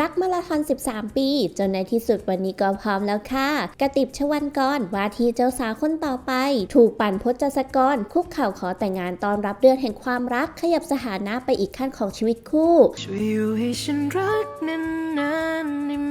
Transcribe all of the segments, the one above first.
รักมาราธอน 13 ปี จนในที่สุดวันนี้ก็พร้อมแล้วค่ะกระติบชวันกรว่าที่เจ้าสาวคนต่อไป ถูกปั่นพจสกร คุกเข่าขอแต่งงานตอนรับเดือนแห่งความรักขยับสถานะไปอีกขั้นของชีวิตคู่ช่วยอยู่ให้ฉันรักนานๆได้ไ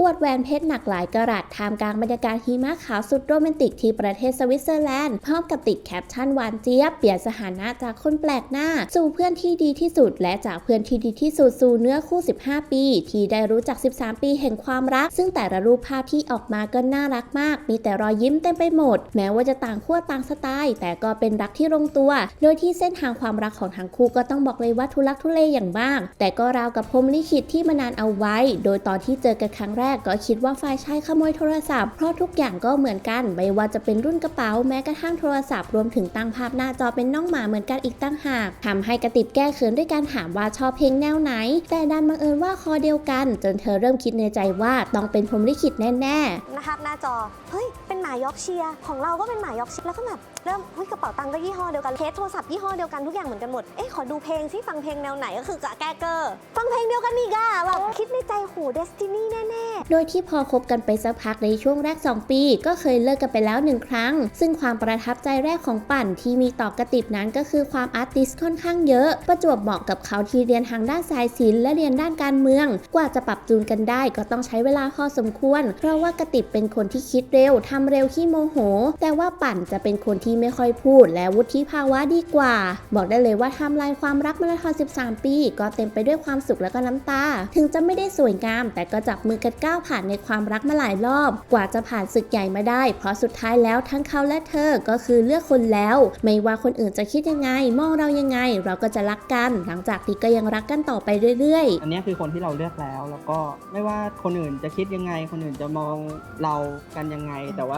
อวดแหวนเพชรหนักหลายกะรัตท่ามกลางบรรยากาศหิมะขาวสุดโรแมนติกที่ประเทศสวิตเซอร์แลนด์พร้อมกับติดแคปชั่นหวานเจี๊ยบเปลี่ยนสถานะจากคนแปลกหน้า สู่เพื่อนที่ดีที่สุด และจากเพื่อนที่ดีที่สุดสู่เนื้อคู่ 15 ปี ที่ได้รู้จัก 13 ปีแห่งความรัก ซึ่งแต่ละรูปภาพที่ออกมาก็น่ารักมาก มีแต่รอยยิ้มเต็มไปหมด แม้ว่าจะต่างขั้วต่างสไตล์แต่ก็เป็นรักที่ลงตัว โดยที่เส้นทางความรักของทั้งคู่ก็ต้องบอกเลยว่าทุลักทุเลอย่างบ้างแต่ก็ราวกับพรหมลิขิตที่มานานเอาไว้ โดยตอนที่เจอกันครั้งแรกก็คิดว่าฝ่ายชายขโมยโทรศัพท์เพราะทุกอย่างก็เหมือนกัน ไม่ว่าจะเป็นรุ่นกระเป๋าแม้กระทั่งโทรศัพท์รวมถึงตั้งภาพหน้าจอเป็นน้องหมาเหมือนกันอีกตั้งหากทำให้กระติบแก้เขินด้วยการถามว่าชอบเพลงแนวไหน แต่ดันบังเอิญว่าคอเดียวกัน จนเธอเริ่มคิดในใจว่าต้องเป็นพรหมลิขิตแน่ๆนะครับหน้าจอเฮ้ย เป็นหมายอกเชียร์ของเราก็เป็นหมายอกเชียร์แล้วก็แบบเริ่มเฮ้ยกระเป๋าตังค์ก็ยี่ห้อเดียวกันเคสโทรศัพท์ยี่ห้อเดียวกันทุกอย่างเหมือนกันหมดเอ๊ะขอดูเพลงซิฟังเพลงแนวไหนก็คือกะแกเกอร์ฟังเพลงเดียวกันอีกอะแบบคิดในใจหูเดสตินีแน่ๆโดยที่พอคบกันไปสักพักในช่วงแรก 2 ปี ก็เคยเลิกกันไปแล้วหนึ่งครั้ง ซึ่งความประทับใจแรกของปั่นที่มีต่อกระติบนั้นก็คือความอาร์ติสค่อนข้างเยอะ ประจวบเหมาะกับเขาที่เรียนทางด้านสายศิลป์และเรียนด้านการเมือง กว่าจะปรับจูนกันได้ก็ต้องใช้เวลาพอสมควร เพราะว่ากระติบเป็นคนที่คิดเร็วทำเร็วขี้โมโห แต่ว่าปั่นจะเป็นคนที่ไม่ค่อยพูด และวุฒิภาวะดีกว่า บอกได้เลยว่าไทำลายความรักมาราธอน 13 ปี ก็เต็มไปด้วยความสุขและก็น้ำตา ถึงจะไม่ได้สวยงาม แต่ก็จับมือกันก้าวผ่านในความรักมาหลายรอบ กว่าจะผ่านศึกใหญ่มาได้ เพราะสุดท้ายแล้วทั้งเขาและเธอก็คือเลือกคนแล้ว ไม่ว่าคนอื่นจะคิดยังไง มองเรายังไง เราก็จะรักกัน หลังจากนี้ก็ยังรักกันต่อไปเรื่อยๆ อันนี้คือคนที่เราเลือกแล้ว แล้วก็ไม่ว่าคนอื่นจะคิดยังไง คนอื่นจะมองเรากันยังไง แต่ว่า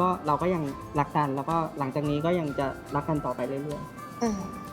ก็เราก็ยังรักกันแล้วก็หลังจากนี้ก็ยังจะรักกันต่อไปเรื่อยๆ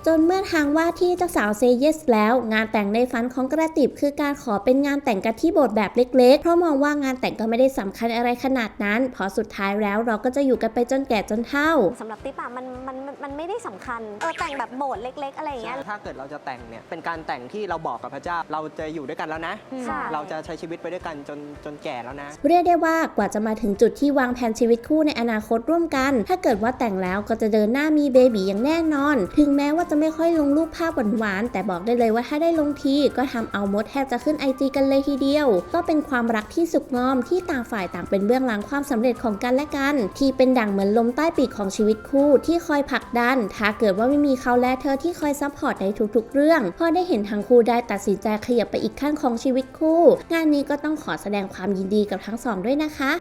จนเมื่อทางว่าที่เจ้าสาวเซเยสแล้ว งานแต่งในฝันของกระติบคือการขอเป็นงานแต่งกันที่โบสถ์แบบเล็กๆ เพราะมองว่างานแต่งก็ไม่ได้สำคัญอะไรขนาดนั้นเพราะสุดท้ายแล้วเราก็จะอยู่กันไปจนแก่จนเฒ่าๆสำหรับติ๊บอะมันมันมันมันไม่ได้สำคัญเออแต่งแบบโบสถ์เล็ก ๆ อะไรอย่างเงี้ย ถ้าเกิดเราจะแต่งเนี่ยเป็นการแต่งที่เราบอกกับพระเจ้า เราจะอยู่ด้วยกันแล้วนะค่ะเราจะใช้ชีวิตไปด้วยกันจนจนแก่แล้วนะ เรียกได้ว่ากว่าจะมาถึงจุดที่วางแผนชีวิตคู่ในอนาคตร่วมกัน ถ้าเกิดว่าแต่งแล้วก็จะเดินหน้ามีเบบีอย่างแน่นอน ถึงแม้ว่าจะไม่ค่อยลงรูปภาพหวานๆแต่บอกได้เลยว่าถ้าได้ลงทีก็ทำเอามดแทบจะขึ้นไอจีกันเลยทีเดียว ก็เป็นความรักที่สุขงอมที่ต่างฝ่ายต่างเป็นเบื้องหลังความสำเร็จของกันและกัน ที่เป็นดั่งเหมือนลมใต้ปีกของชีวิตคู่ที่คอยผลักดัน ถ้าเกิดว่าไม่มีเขาและเธอที่คอยซัพพอร์ตในทุกๆ เรื่อง พอได้เห็นทั้งคู่ได้ตัดสินใจขยับไปอีกขั้นของชีวิตคู่ งานนี้ก็ต้องขอแสดงความยินดีกับทั้งสองด้วยนะคะ